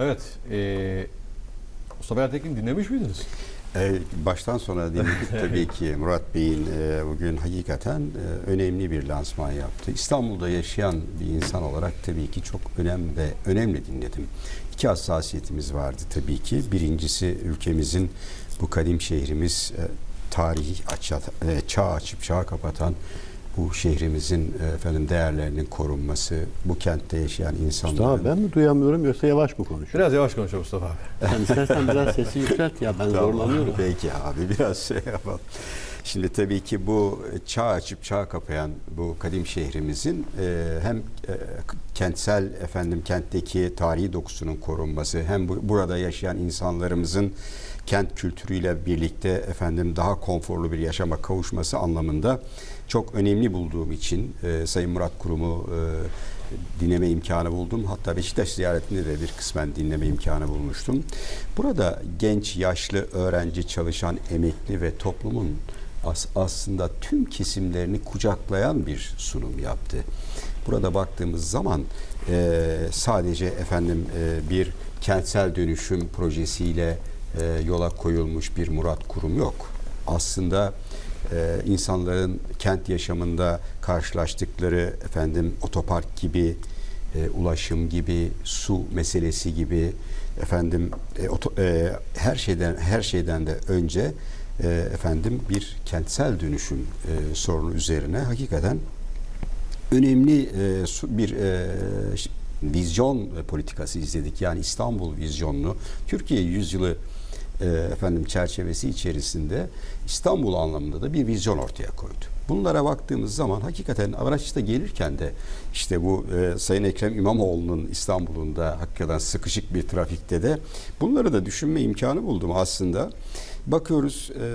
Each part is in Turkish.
Evet. E, Mustafa Ertekin dinlemiş miydiniz? Ee, baştan sona dinledik tabii ki Murat Bey'in e, bugün hakikaten e, önemli bir lansman yaptı. İstanbul'da yaşayan bir insan olarak tabii ki çok önemli ve önemli dinledim. İki hassasiyetimiz vardı tabii ki. Birincisi ülkemizin bu kadim şehrimiz e, tarihi açı, e, çağ açıp çağ kapatan bu şehrimizin e, efendim değerlerinin korunması, bu kentte yaşayan insanların Mustafa ben mi duyamıyorum yoksa yavaş mı konuşuyor? Biraz yavaş konuşalım Mustafa abi. Sen istersen biraz sesi yükselt ya ben zorlanıyorum. Peki abi biraz şey yapalım. Şimdi tabii ki bu çağ açıp çağ kapayan bu kadim şehrimizin e, hem e, kentsel efendim kentteki tarihi dokusunun korunması hem bu, burada yaşayan insanlarımızın kent kültürüyle birlikte efendim daha konforlu bir yaşama kavuşması anlamında çok önemli bulduğum için e, Sayın Murat Kurum'u e, dinleme imkanı buldum. Hatta Beşiktaş ziyaretinde de bir kısmen dinleme imkanı bulmuştum. Burada genç, yaşlı, öğrenci, çalışan, emekli ve toplumun as- aslında tüm kesimlerini kucaklayan bir sunum yaptı. Burada baktığımız zaman e, sadece efendim e, bir kentsel dönüşüm projesiyle e, yola koyulmuş bir Murat Kurum yok. Aslında e, insanların kent yaşamında karşılaştıkları efendim otopark gibi, e, ulaşım gibi, su meselesi gibi efendim e, oto- e, her şeyden her şeyden de önce e, efendim bir kentsel dönüşüm e, sorunu üzerine hakikaten önemli e, bir e, vizyon politikası izledik. Yani İstanbul vizyonunu Türkiye yüzyılı e, efendim çerçevesi içerisinde İstanbul anlamında da bir vizyon ortaya koydu. Bunlara baktığımız zaman hakikaten araçta gelirken de işte bu e, Sayın Ekrem İmamoğlu'nun İstanbul'unda hakikaten sıkışık bir trafikte de bunları da düşünme imkanı buldum aslında. Bakıyoruz e,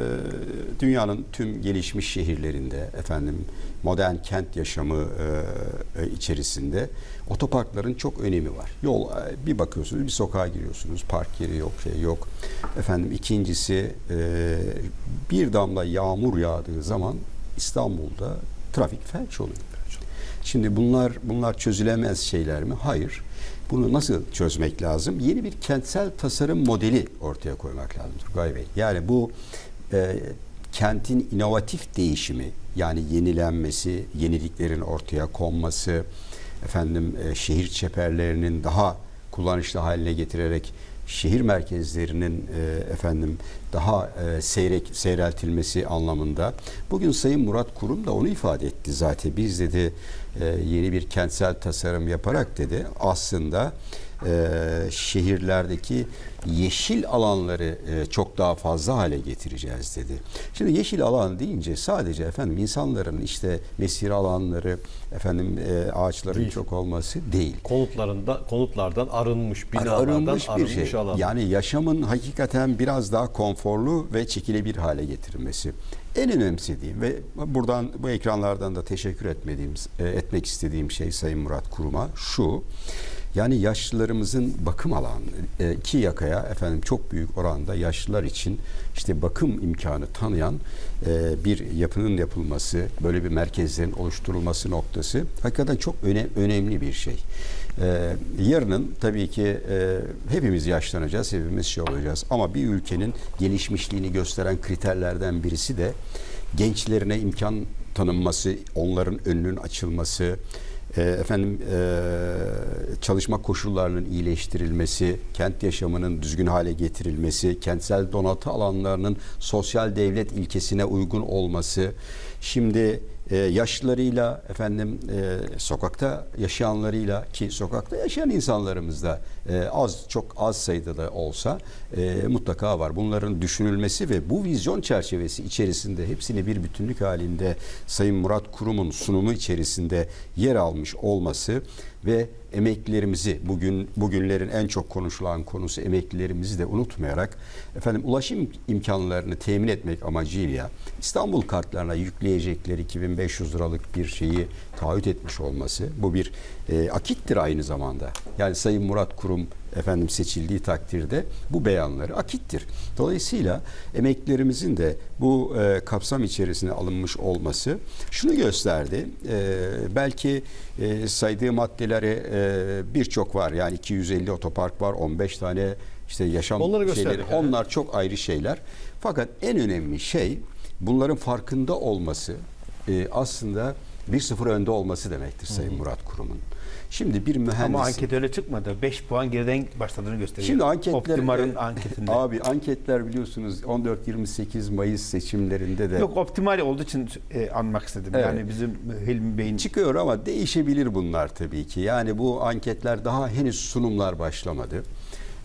dünyanın tüm gelişmiş şehirlerinde efendim modern kent yaşamı e, içerisinde otoparkların çok önemi var. Yol e, bir bakıyorsunuz bir sokağa giriyorsunuz park yeri yok şey yok. Efendim ikincisi e, bir damla yağmur yağdığı zaman İstanbul'da trafik felç oluyor. Şimdi bunlar bunlar çözülemez şeyler mi? Hayır. Bunu nasıl çözmek lazım? Yeni bir kentsel tasarım modeli ortaya koymak lazım Turgay Bey. Yani bu e, kentin inovatif değişimi yani yenilenmesi, yeniliklerin ortaya konması, efendim e, şehir çeperlerinin daha kullanışlı haline getirerek şehir merkezlerinin e, efendim daha e, seyrek seyreltilmesi anlamında. Bugün Sayın Murat Kurum da onu ifade etti zaten. Biz dedi e, yeni bir kentsel tasarım yaparak dedi aslında e, şehirlerdeki yeşil alanları e, çok daha fazla hale getireceğiz dedi. Şimdi yeşil alan deyince sadece efendim insanların işte mesire alanları efendim e, ağaçların Değil. çok olması değil. Konutlarında konutlardan arınmış binalardan arınmış arınmış, bir şey. alan. Yani yaşamın hakikaten biraz daha konforlu ve çekilebilir hale getirilmesi. En önemsediğim ve buradan bu ekranlardan da teşekkür etmediğim e, etmek istediğim şey Sayın Murat Kurum'a şu. Yani yaşlılarımızın bakım alanı e, iki yakaya efendim çok büyük oranda yaşlılar için işte bakım imkanı tanıyan e, bir yapının yapılması, böyle bir merkezlerin oluşturulması noktası hakikaten çok öne- önemli bir şey. Ee, yarının tabii ki e, hepimiz yaşlanacağız, hepimiz şey olacağız. Ama bir ülkenin gelişmişliğini gösteren kriterlerden birisi de gençlerine imkan tanınması, onların önünün açılması, e, efendim e, çalışma koşullarının iyileştirilmesi, kent yaşamının düzgün hale getirilmesi, kentsel donatı alanlarının sosyal devlet ilkesine uygun olması. Şimdi e, yaşlılarıyla efendim e, sokakta yaşayanlarıyla ki sokakta yaşayan insanlarımız da e, az çok az sayıda da olsa e, mutlaka var. Bunların düşünülmesi ve bu vizyon çerçevesi içerisinde hepsini bir bütünlük halinde Sayın Murat Kurum'un sunumu içerisinde yer almış olması ve emeklilerimizi bugün bugünlerin en çok konuşulan konusu emeklilerimizi de unutmayarak efendim ulaşım imkanlarını temin etmek amacıyla İstanbul kartlarına yükleyecekleri 2500 liralık bir şeyi taahhüt etmiş olması bu bir e, akittir aynı zamanda. Yani Sayın Murat Kurum efendim seçildiği takdirde bu beyanları akittir. Dolayısıyla emeklilerimizin de bu e, kapsam içerisine alınmış olması şunu gösterdi. E, belki e, saydığı maddeleri e, birçok var. Yani 250 otopark var, 15 tane işte yaşam Onları şeyleri. evet. Onlar çok ayrı şeyler. Fakat en önemli şey bunların farkında olması e, aslında bir sıfır önde olması demektir Sayın Murat Kurum'un. Şimdi bir mühendis Ama anket öyle çıkmadı. 5 puan geriden başladığını gösteriyor. Şimdi anketler Optimar'ın e, anketinde. Abi anketler biliyorsunuz 14-28 Mayıs seçimlerinde de Yok optimal olduğu için e, anmak istedim. Evet. Yani bizim Hilmi Bey'in çıkıyor ama değişebilir bunlar tabii ki. Yani bu anketler daha henüz sunumlar başlamadı.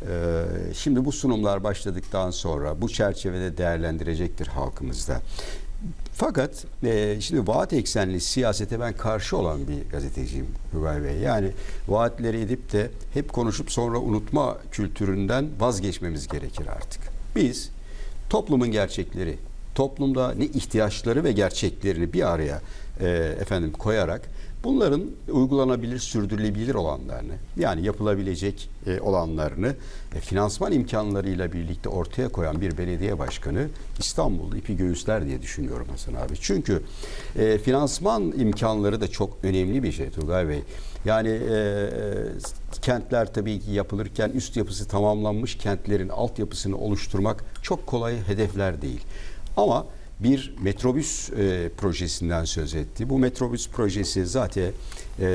Ee, Şimdi bu sunumlar başladıktan sonra bu çerçevede değerlendirecektir halkımızda. Fakat e, şimdi vaat eksenli siyasete ben karşı olan bir gazeteciyim Hüvay Bey. Yani vaatleri edip de hep konuşup sonra unutma kültüründen vazgeçmemiz gerekir artık. Biz toplumun gerçekleri, toplumda ne ihtiyaçları ve gerçeklerini bir araya e, efendim koyarak bunların uygulanabilir, sürdürülebilir olanlarını yani yapılabilecek e, olanlarını e, finansman imkanlarıyla birlikte ortaya koyan bir belediye başkanı İstanbul'da ipi göğüsler diye düşünüyorum Hasan abi. Çünkü e, finansman imkanları da çok önemli bir şey Turgay Bey. Yani e, kentler tabii ki yapılırken üst yapısı tamamlanmış kentlerin altyapısını oluşturmak çok kolay hedefler değil. Ama bir metrobüs e, projesinden söz etti. Bu metrobüs projesi zaten e,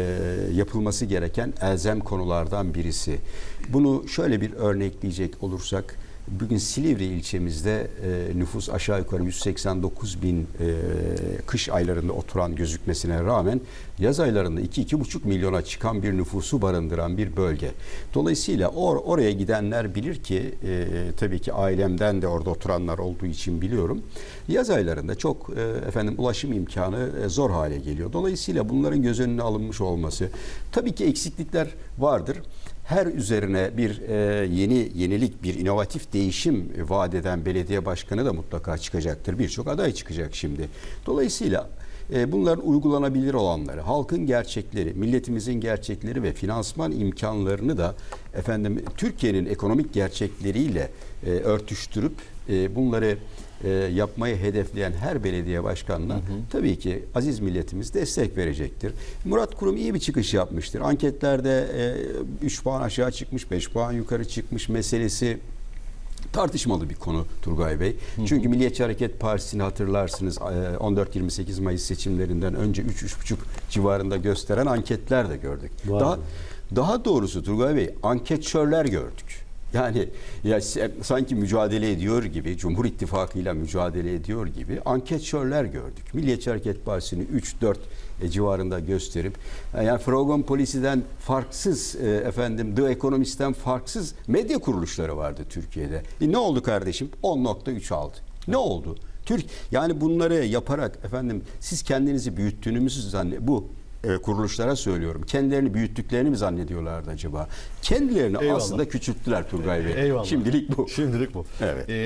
yapılması gereken elzem konulardan birisi. Bunu şöyle bir örnekleyecek olursak bugün Silivri ilçemizde e, nüfus aşağı yukarı 189 bin e, kış aylarında oturan gözükmesine rağmen yaz aylarında 2-2,5 milyona çıkan bir nüfusu barındıran bir bölge. Dolayısıyla or, oraya gidenler bilir ki e, tabii ki ailemden de orada oturanlar olduğu için biliyorum. Yaz aylarında çok e, efendim ulaşım imkanı e, zor hale geliyor. Dolayısıyla bunların göz önüne alınmış olması tabii ki eksiklikler vardır her üzerine bir e, yeni yenilik, bir inovatif değişim vaat eden belediye başkanı da mutlaka çıkacaktır. Birçok aday çıkacak şimdi. Dolayısıyla e, bunların uygulanabilir olanları, halkın gerçekleri, milletimizin gerçekleri ve finansman imkanlarını da efendim Türkiye'nin ekonomik gerçekleriyle e, örtüştürüp e, bunları e, yapmayı hedefleyen her belediye başkanına tabii ki aziz milletimiz destek verecektir. Murat Kurum iyi bir çıkış yapmıştır. Anketlerde 3 puan aşağı çıkmış, 5 puan yukarı çıkmış meselesi tartışmalı bir konu Turgay Bey. Çünkü Milliyetçi Hareket Partisi'ni hatırlarsınız e, 14-28 Mayıs seçimlerinden önce 3-3,5 civarında gösteren anketler de gördük. Daha daha doğrusu Turgay Bey anketçörler gördük. Yani ya sanki mücadele ediyor gibi, Cumhur İttifakı'yla mücadele ediyor gibi anketçörler gördük. Milliyetçi Hareket Partisi'ni 3-4 e, civarında gösterip e, yani Frogon Polisi'den farksız e, efendim The Economist'ten farksız medya kuruluşları vardı Türkiye'de. E, ne oldu kardeşim? 10.3 aldı. Ne oldu? Türk yani bunları yaparak efendim siz kendinizi büyüttüğünüzü zannet bu e, kuruluşlara söylüyorum. Kendilerini büyüttüklerini mi zannediyorlardı acaba? Kendilerini Eyvallah. aslında küçülttüler Turgay Bey. Eyvallah. Şimdilik bu. Şimdilik bu. Evet. Ee,